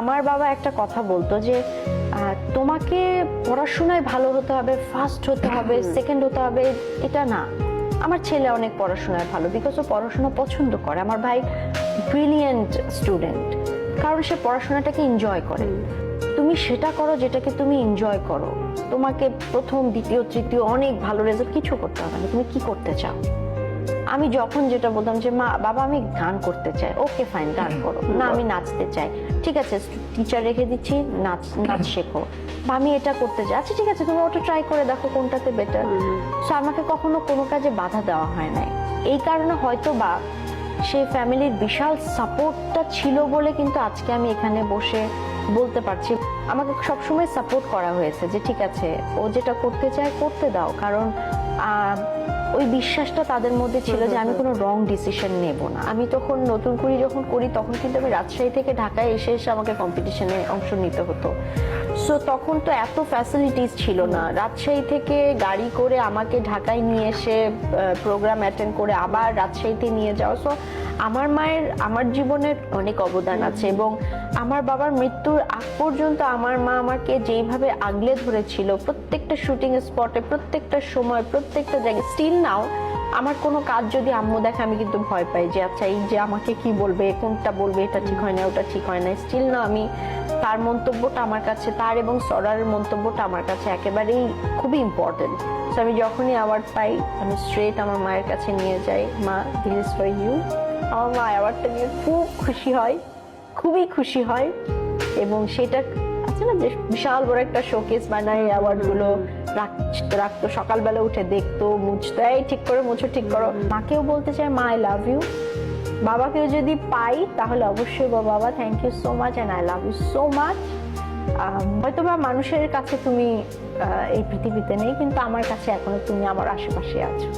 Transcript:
আমার বাবা একটা কথা বলতো যে তোমাকে পড়াশোনায় ভালো হতে হবে ফার্স্ট হতে হবে সেকেন্ড হতে হবে এটা না। আমার ছেলে অনেক পড়াশোনায় ভালো বিকজ ও পড়াশোনা পছন্দ করে। আমার ভাই ব্রিলিয়েন্ট স্টুডেন্ট কারণ সে পড়াশোনাটাকে এনজয় করে। তুমি সেটা করো যেটাকে তুমি এনজয় করো। তোমাকে প্রথম দ্বিতীয় তৃতীয় অনেক ভালো রেজাল্ট কিছু করতে হবে না। তুমি কি করতে চাও? আমি যখন যেটা বলতাম যে মা বাবা আমি গান করতে চাই। ওকে ফাইন গান করো। না আমি নাচতে চাই। ঠিক আছে টিচার রেখে দিচ্ছি নাচ নাচ শেখো। বা আমি এটা করতে চাই। আচ্ছা ঠিক আছে তুমি ওটা ট্রাই করে দেখো কোনটাতে বেটার সো আমাকে কখনো কোনো কাজে বাধা দেওয়া হয় নাই। এই কারণে হয়তো বা সেই ফ্যামিলির বিশাল সাপোর্টটা ছিল বলে কিন্তু আজকে আমি এখানে বসে বলতে পারছি। আমাকে সবসময় সাপোর্ট করা হয়েছে যে ঠিক আছে ও যেটা করতে চায় করতে দাও। কারণ ওই বিশ্বাসটা তাদের মধ্যে ছিল যে আমি কোনো রং ডিসিশন নেব না। আমি তখন নতুন করে যখন করি, তখন কিন্তু আমি রাজশাহী থেকে ঢাকায় এসে এসে আমাকে কম্পিটিশনে অংশ নিতে হতো। সো তখন তো এত ফ্যাসিলিটিস ছিল না। রাজশাহী থেকে গাড়ি করে আমাকে ঢাকায় নিয়ে এসে প্রোগ্রাম অ্যাটেন্ড করে আবার রাজশাহীতে নিয়ে যাওয়া। সো আমার মায়ের, আমার জীবনের অনেক অবদান আছে এবং আমার বাবার মৃত্যুর আগ পর্যন্ত আমার মা আমাকে যেইভাবে আগলে ধরেছিল, প্রত্যেকটা শুটিং স্পটে প্রত্যেকটা সময়, প্রত্যেকটা জায়গায় স্টিল নাও আমার কোনো কাজ যদি আম্মু দেখে, আমি কিন্তু ভয় পাই যে আচ্ছা এই যে আমাকে কি বলবে, কোনটা বলবে, এটা ঠিক হয় না, ওটা ঠিক হয় না। স্টিল না আমি তার মন্তব্যটা আমার কাছে, তার এবং সরার মন্তব্যটা আমার কাছে একেবারেই খুবই ইম্পর্টেন্ট সো আমি যখনই অ্যাওয়ার্ড পাই, আমি স্ট্রেট আমার মায়ের কাছে নিয়ে যাই, মা দিস ফর ইউ আমার মা অ্যাওয়ার্ডটা নিয়ে খুব খুশি হয়। খুবই খুশি হয় এবং সেটা আছে না যে বিশাল বড় একটা শোকেস বানায় অ্যাওয়ার্ডগুলো রাখ- রাখতো, সকালবেলা উঠে দেখতো, মুছতো, এই ঠিক করে, মুছো, ঠিক করো। মাকেও বলতে চাই, মা আই লাভ ইউ বাবাকেও যদি পাই, তাহলে অবশ্যই বাবা thank you so much and I love you so much হয়তো বা মানুষের কাছে তুমি এই পৃথিবীতে নেই, কিন্তু আমার কাছে এখনও তুমি আমার আশেপাশে আছো।